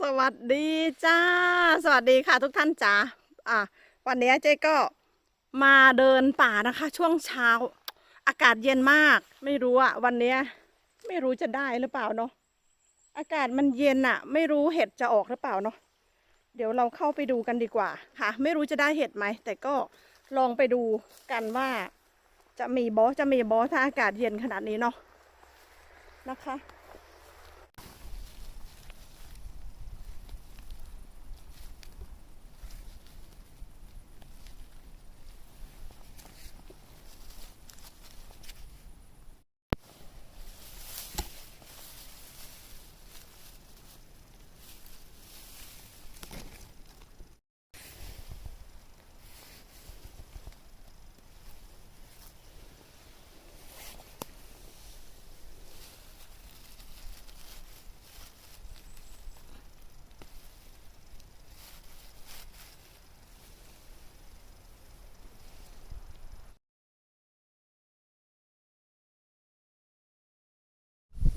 สวัสดีจ้า สวัสดีค่ะทุกท่านจ้าอะวันนี้เจ๊ก็มาเดินป่านะคะ ช่วงเช้า อากาศเย็นมาก ไม่รู้อะวันนี้ไม่รู้จะได้หรือเปล่าเนาะอากาศมันเย็นอะไม่รู้เห็ดจะออกหรือเปล่าเนาะเดี๋ยวเราเข้าไปดูกันดีกว่าค่ะ ไม่รู้จะได้เห็ดไหมแต่ก็ลองไปดูกันว่า จะมีบอสจะมีบอสถ้าอากาศเย็นขนาดนี้เนาะนะคะ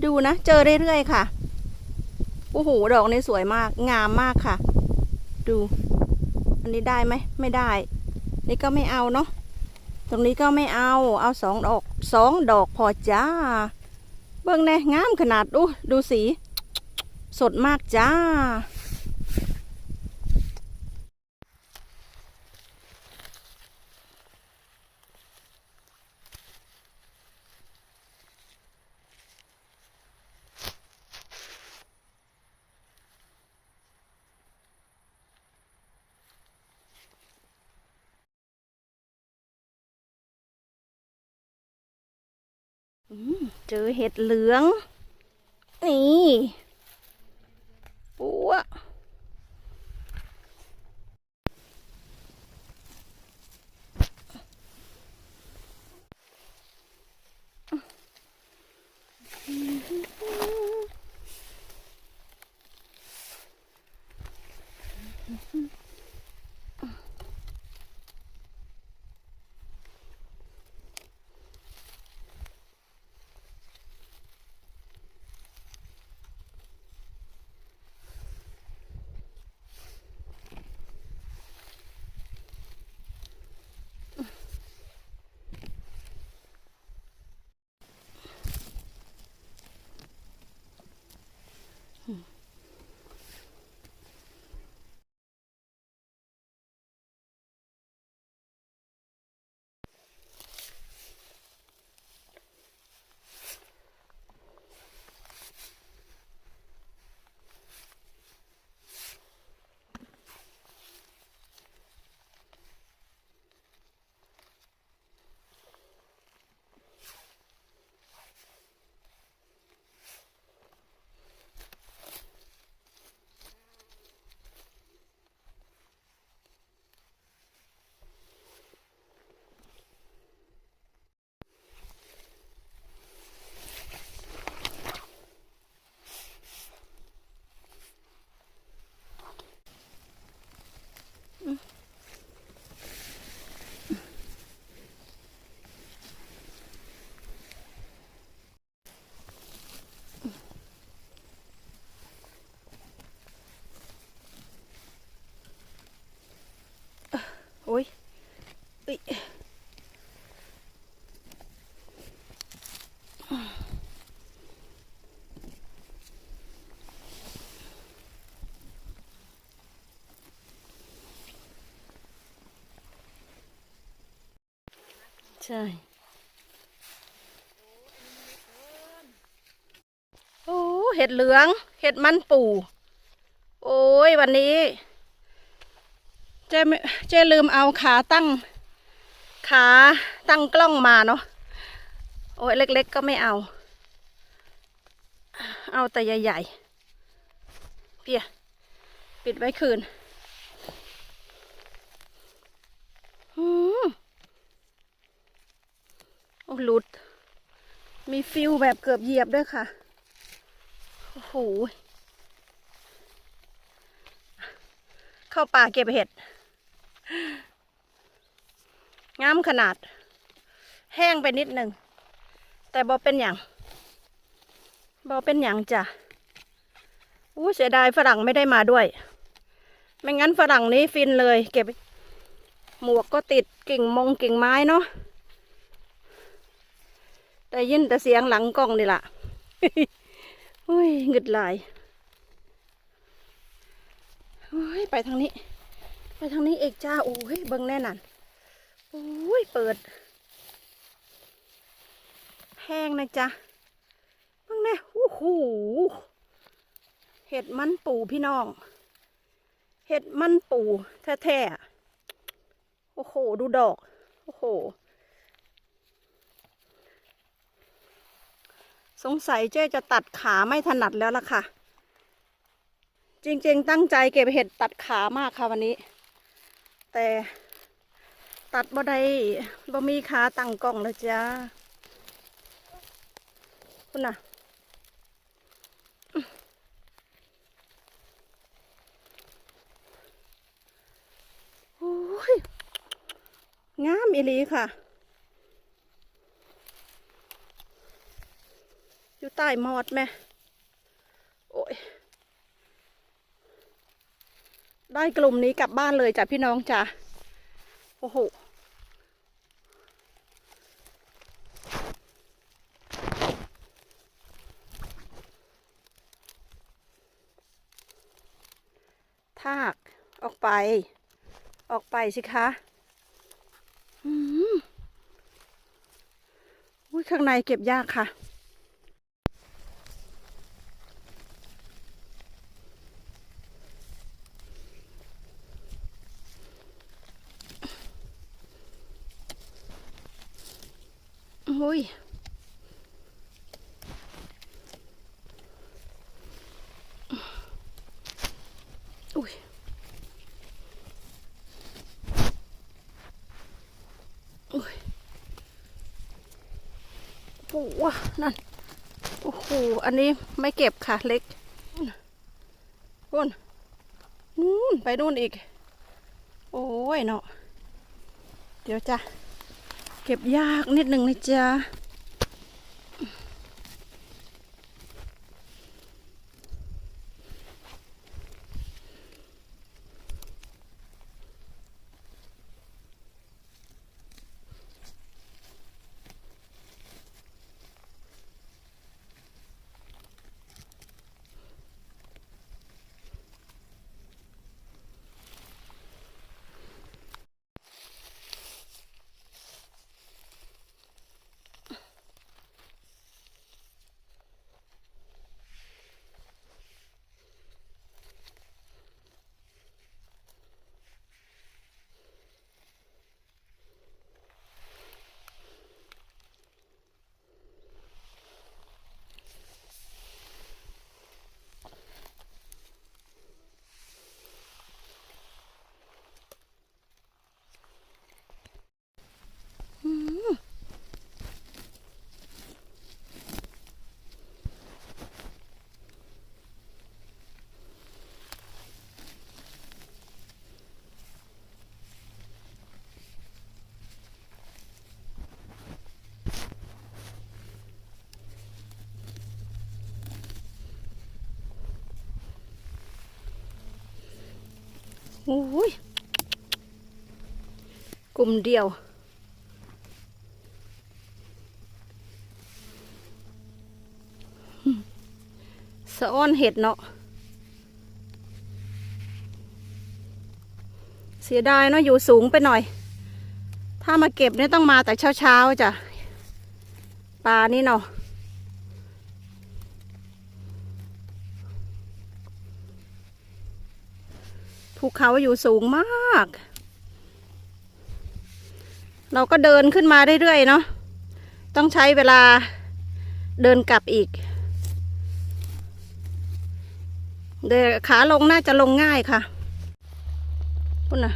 ดูนะ เจอเรื่อยๆค่ะ โอ้โห ดอกนี้สวยมาก งามมากค่ะ ดู อันนี้ได้ไหม ไม่ได้ นี่ก็ไม่เอาเนาะ ตรงนี้ก็ไม่เอา เอาสองดอก สองดอกพอจ้า เบิ่งแน่งามขนาด ดู ดูสี สดมากจ้า อืม เจอเห็ดเหลือง นี่ปัวโอ้ยเอ้ย ใช่โอ้เห็ดเหลือง เห็ดมันปู โอ้ยวันนี้ เจ๊เจ๊ลืมเอาขาตั้ง ขาตั้งกล้องมาเนาะโอ้ยเล็ก ๆ ก็ไม่เอา เอาแต่ใหญ่ๆ เปียปิดไว้คืนอืมโอ้หลุด มีฟิลแบบเกือบเหยียบด้วยค่ะ โอ้โห เข้าป่าเก็บเห็ด งามขนาด แห้งไปนิดหนึ่ง แต่บอเป็นอย่างบอเป็นอย่างจ้ะอู้เสียดายฝรั่งไม่ได้มาด้วย ไม่งั้นฝรั่งนี้ฟินเลย เก็บ หมวกก็ติดกิ่งมงกิ่งไม้เนาะแต่ยินแต่เสียงหลังกล้องนี่ล่ะอุ้ยหงึดหลายโอ้ยไปทางนี้ ไปทางนี้เอกจ้าโอ้ยเบิ่งแน่นัน อ้ยเปิดแห้งนะจ๊ะเบิ่งแน่โอ้โหเห็ดมันปูพี่น้อง เห็ดมันปูแท้ๆ โอ้โห ดูดอก โอ้โห สงสัยเจ๊จะตัดขาไม่ถนัดแล้วล่ะค่ะ จริงๆ ตั้งใจเก็บเห็ดตัดขามากค่ะวันนี้ แต่ ตัดบ่ได้บ่มีขาตั้งกล้องแล้วจ้าคุณน่ะโอ้ยงามอีหลีค่ะ อยู่ใต้มอดไหมโอ้ยได้กลุ่มนี้กลับบ้านเลยจ้ะพี่น้องจ้ะโอ้โห ทาก ออก ไป ออกไปสิคะอืมอุ้ยข้างในเก็บยากค่ะอุ้ยอุ้ยอุ้ยโอ้โห นั่น โอ้โห อันนี้ไม่เก็บค่ะเล็กนู่นนู่นไปนู่นอีก โอ้ยเนาะ เดี๋ยวจ้ะ เก็บยากนิดนึงนะจ๊ะ โอ้ยกลุ่มเดียว สะอ้อนเห็ดเนาะ เสียดายเนาะอยู่สูงไปหน่อย ถ้ามาเก็บเนี่ยต้องมาแต่เช้าๆจ้ะปลานี่เนาะ เขาอยู่สูงมาก เราก็เดินขึ้นมาเรื่อยๆเนาะต้องใช้เวลาเดินกลับอีก เดี๋ยวขาลงน่าจะลงง่ายค่ะพุ่นนะ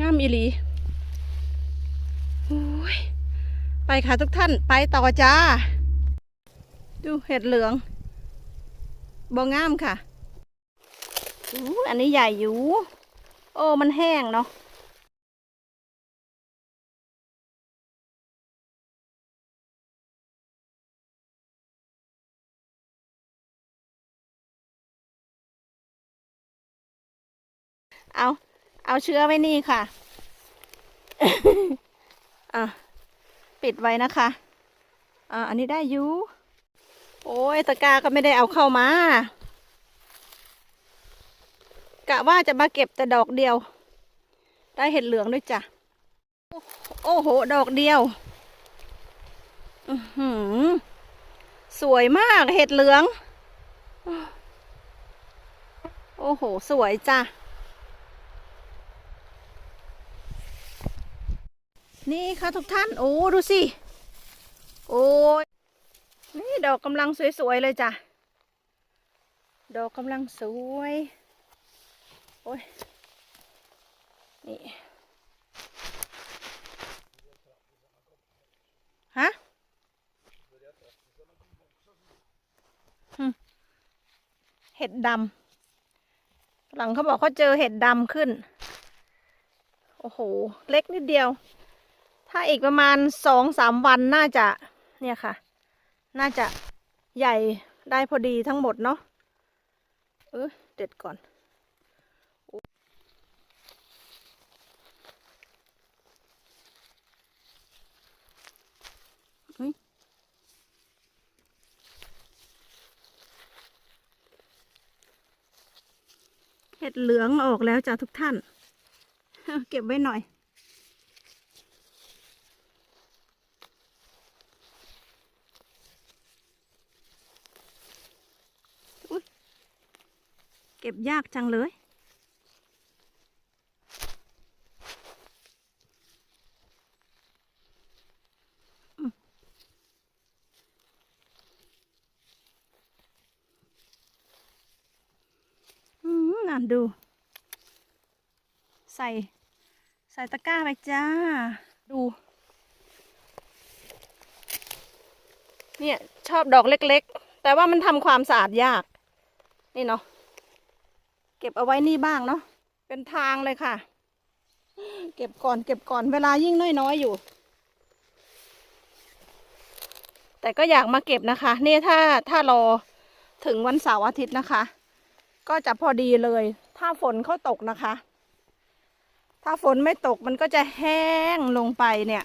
งามอีหลีไปค่ะทุกท่านไปต่อจ้า ดูเห็ดเหลืองบองงามค่ะอู้อันนี้ใหญ่อยู่ โอ้ มันแห้งเนาะเอา เอาเชื้อไว้นี่ค่ะ อะ ปิดไว้นะคะ อ่า อันนี้ได้อยู่ โอ้ยตะกาก็ไม่ได้เอาเข้ามากะว่าจะมาเก็บแต่ดอกเดียว ได้เห็ดเหลืองด้วยจ้ะ โอ้โห ดอกเดียวอือหือสวยมากเห็ดเหลือง โอ้โห สวยจ้ะ นี่ค่ะทุกท่าน โอ้ ดูสิ โอ้ย นี่ดอกกำลังสวยๆเลยจ้ะ ดอกกำลังสวย โอ้ย นี่ ฮะเห็ดดำ หลังเขาบอกเขาเจอเห็ดดำขึ้น โอ้โห เล็กนิดเดียว ถ้าอีกประมาณสองสามวันน่าจะ เนี่ยค่ะ น่าจะใหญ่ได้พอดีทั้งหมดเนาะเออเด็ดก่อน เห็ดเหลืองออกแล้วจ้ะทุกท่าน เก็บไว้หน่อยอุ๊ย เก็บยากจังเลย อืมนั่นดู ใส่ ใส่ตะกร้าไปจ้า ดู เนี่ย ชอบดอกเล็กๆ แต่ว่ามันทำความสะอาดยาก นี่เนาะ ก็บเอาไว้นี่บ้างเนาะเป็นทางเลยค่ะ เก็บก่อนเก็บก่อนเวลายิ่งน้อยๆอยู่ แต่ก็อยากมาเก็บนะคะ นี่ถ้าถ้ารอถึงวันเสาร์อาทิตย์นะคะ ก็จะพอดีเลย ถ้าฝนเขาตกนะคะ ถ้าฝนไม่ตกมันก็จะแห้งลงไปเนี่ย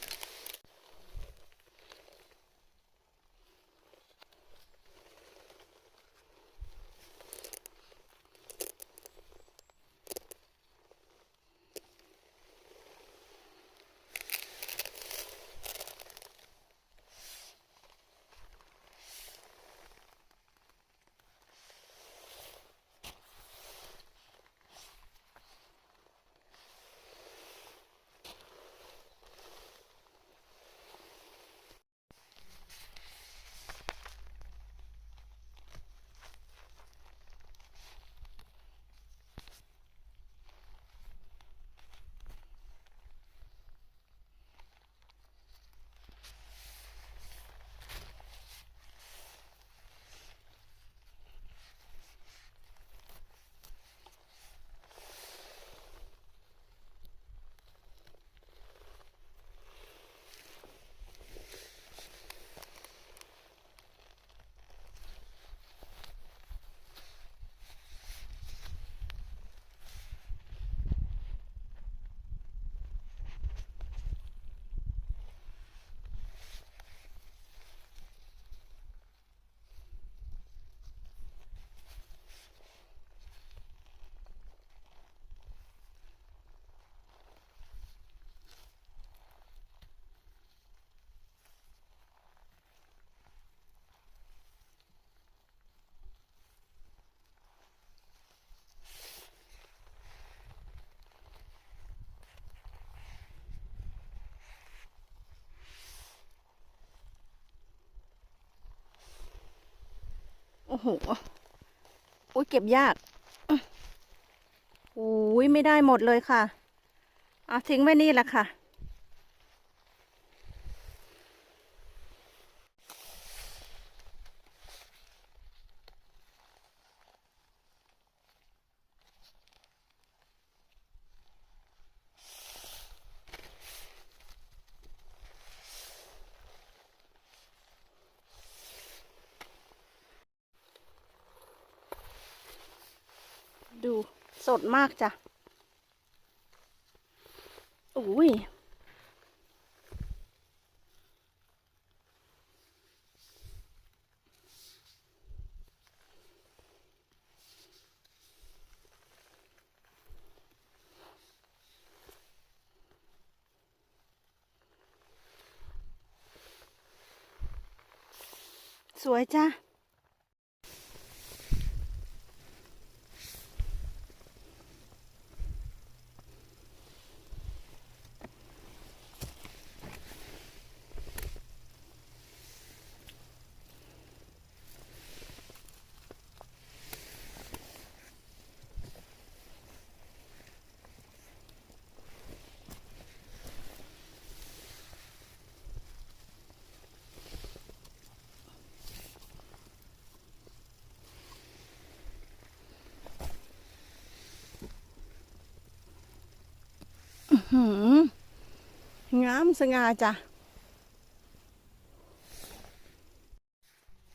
โอ้โหอุ้ยเก็บยากอุ้ยไม่ได้หมดเลยค่ะอะทิ้งไว้นี่แหละค่ะ ดู สดมากจ้ะอุ้ยสวยจ้า หืงามสง่าจ้ะ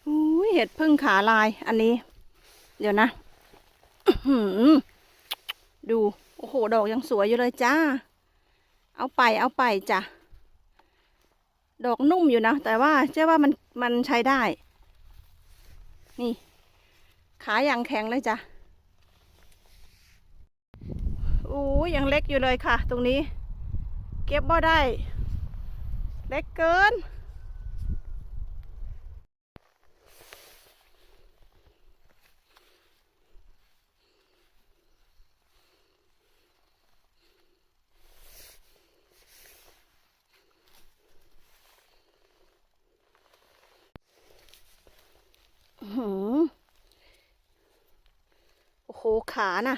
อุ้ยเห็ดพึ่งขาลายอันนี้ เดี๋ยวนะดู โอ้โห ดอกยังสวยอยู่เลยจ้า เอาไปเอาไปจ้ะ ดอกนุ่มอยู่นะ แต่ว่าเชื่อว่ามันมันใช้ได้ นี่ ขาอย่างแข็งเลยจ้ะ อู้ยังเล็กอยู่เลยค่ะ ตรงนี้ เก็บบ่ได้ เล็กเกิน โอ้โห ขาน่ะ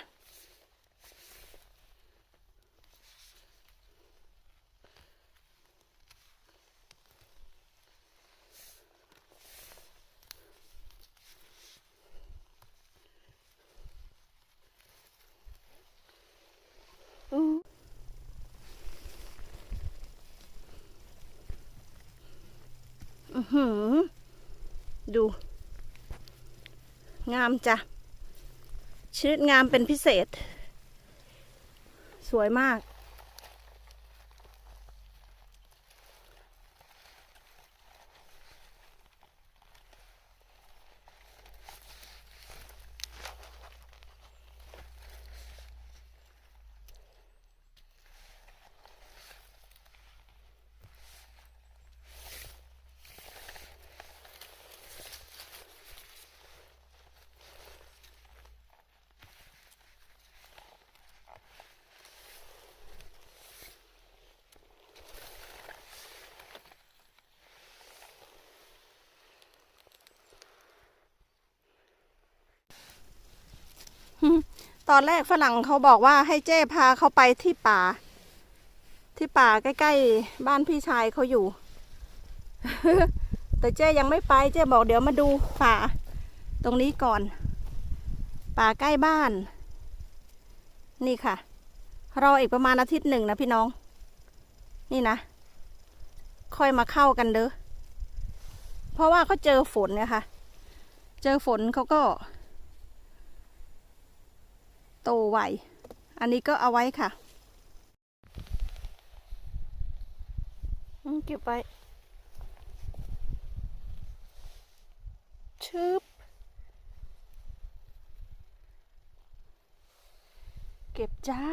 อืออื้อ หือดู งามจ้ะชืดงามเป็นพิเศษ สวยมาก ตอนแรกฝรั่งเขาบอกว่าให้เจ้พาเขาไปที่ป่า ที่ป่าใกล้ๆบ้านพี่ชายเขาอยู่ แต่เจ้ยังไม่ไปเจ้บอกเดี๋ยวมาดูป่า ตรงนี้ก่อน ป่าใกล้บ้าน นี่ค่ะ รออีกประมาณอาทิตย์หนึ่งนะพี่น้อง นี่นะ ค่อยมาเข้ากันเด้อเพราะว่าเขาเจอฝนเนี่ยค่ะเจอฝนเขาก็ โตไว อันนี้ก็เอาไว้ค่ะอืมเก็บไว้ชึบเก็บจ้า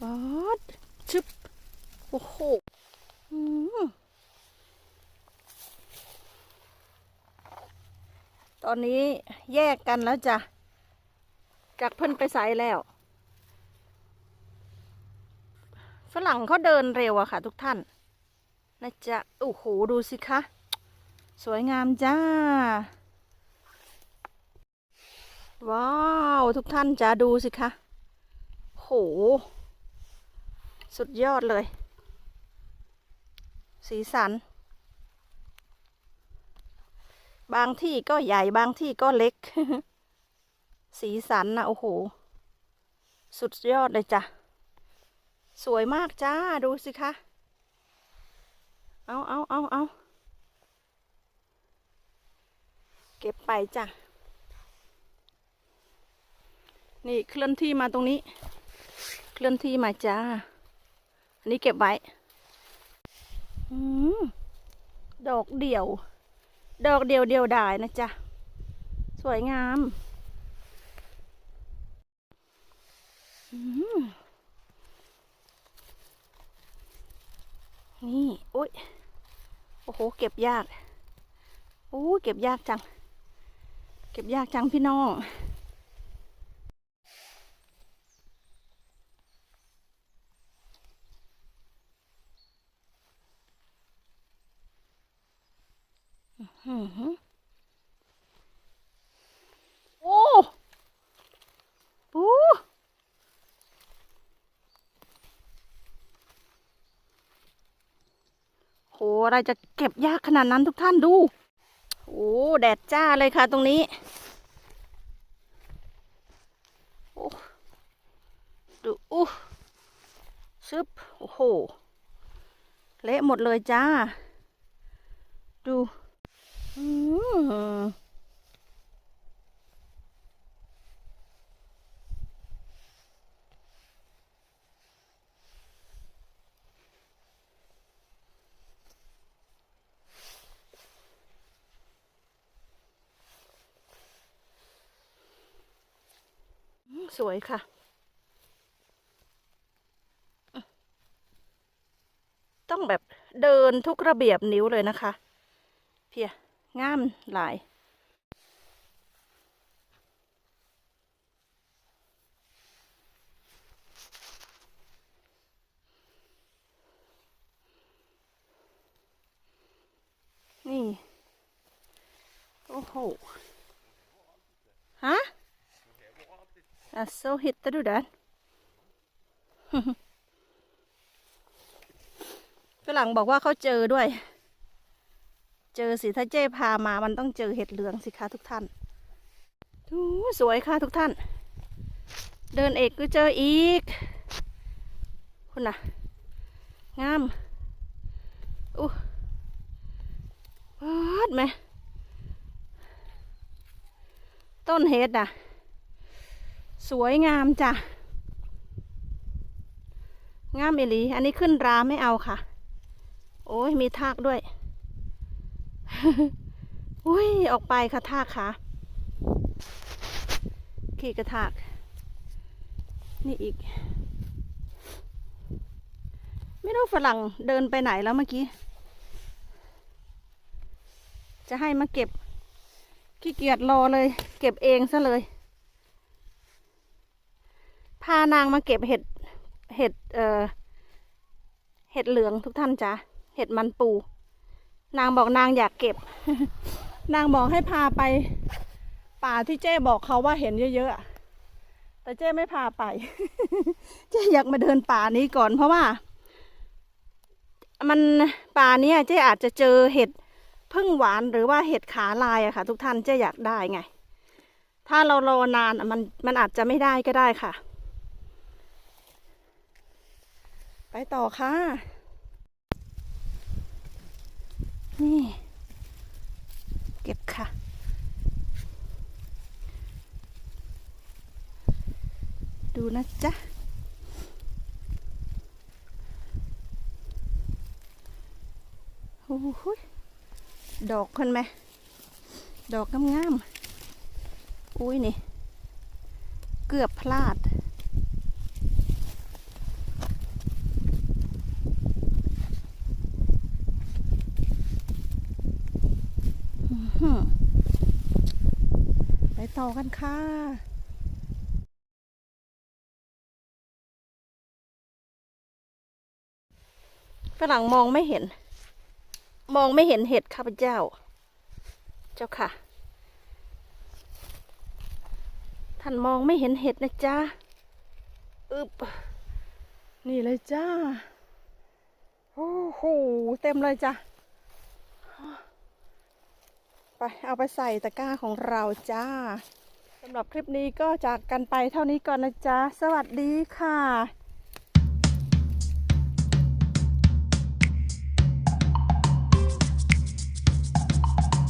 ปอดชึบ โอ้โหอืมตอนนี้แยกกันแล้วจ้ะ จากเพิ่นไปใส่แล้วฝรั่งเขาเดินเร็วอะค่ะ ทุกท่านนะจ๊ะโอ้โหดูสิคะ สวยงามจ้า ว้าว ทุกท่านจะดูสิคะโห สุดยอดเลย สีสัน บางที่ก็ใหญ่บางที่ก็เล็ก สีสันนะโอ้โห สุดยอดเลยจ้ะ สวยมากจ้า ดูสิคะ เอาเอาเอาเอาเก็บไปจ้ะ นี่เคลื่อนที่มาตรงนี้ เคลื่อนที่มาจ้า อันนี้เก็บไว้อดอกเดี่ยว ดอกเดียวเดียวดายนะจ๊ะ สวยงาม อืม นี่โอ้ยโอ้โห เก็บยากโอ้เก็บยากจัง เก็บยากจังพี่น้องอื้อหือโอ้ปูโห อะไรจะเก็บยากขนาดนั้นทุกท่านดู โอ้แดดจ้าเลยค่ะตรงนี้โอ้ดูอู้ซึบโอ้โห เละหมดเลยจ้า ดู อืม สวยค่ะ ต้องแบบเดินทุกระเบียบนิ้วเลยนะคะ เพียงามหลายนี่ โอ้โห ฮะ อะ så hittar du där ฝรั่งบอกว่าเขาเจอด้วย เจอสิถ้าเจ้พามามันต้องเจอเห็ดเหลืองสิคะทุกท่านดูสวยค่ะทุกท่าน เดินเอกก็เจออีก คุณน่ะ งามอู้ปาดไหม ต้นเห็ดน่ะ สวยงามจ้ะ งามเอลี อันนี้ขึ้นราไม่เอาค่ะ โอ้ยมีทากด้วย อุ้ย ออกไปค่ะทากค่ะ ขี่กระทาก นี่อีก ไม่รู้ฝรั่งเดินไปไหนแล้วเมื่อกี้ จะให้มาเก็บขี้เกียจรอเลย เก็บเองซะเลย พานางมาเก็บเห็ด เห็ด เอ่อ เห็ดเหลืองทุกท่านจ้ะ เห็ดมันปู นางบอกนางอยากเก็บ นางบอกให้พาไป ป่าที่เจ้บอกเขาว่าเห็นเยอะๆ แต่เจ้ไม่พาไป เจ้อยากมาเดินป่านี้ก่อนเพราะว่า มันป่าเนี้ยเจ้อาจจะเจอเห็ดพึ่งหวานหรือว่าเห็ดขาลายอะค่ะ ทุกท่านเจ้อยากได้ไง ถ้าเรารอนานมันมันอาจจะไม่ได้ก็ได้ค่ะ ไปต่อค่ะ นี่ เก็บค่ะ ดูนะจ๊ะโอ้โหยดอกคนไหม ดอกงามๆอุ้ยนี่ เกือบพลาด อื้อหือ ไปต่อกันค่ะฝรั่งมองไม่เห็น มองไม่เห็นเห็ดข้าพเจ้า เจ้าค่ะ ท่านมองไม่เห็นเห็ดนะจ๊ะอึบนี่เลยจ้า โอ้โห เต็มเลยจ้ะ เอาไปใส่ตะกร้าของเราจ้าสำหรับคลิปนี้ก็จากกันไปเท่านี้ก่อนนะจ๊ะ สวัสดีค่ะ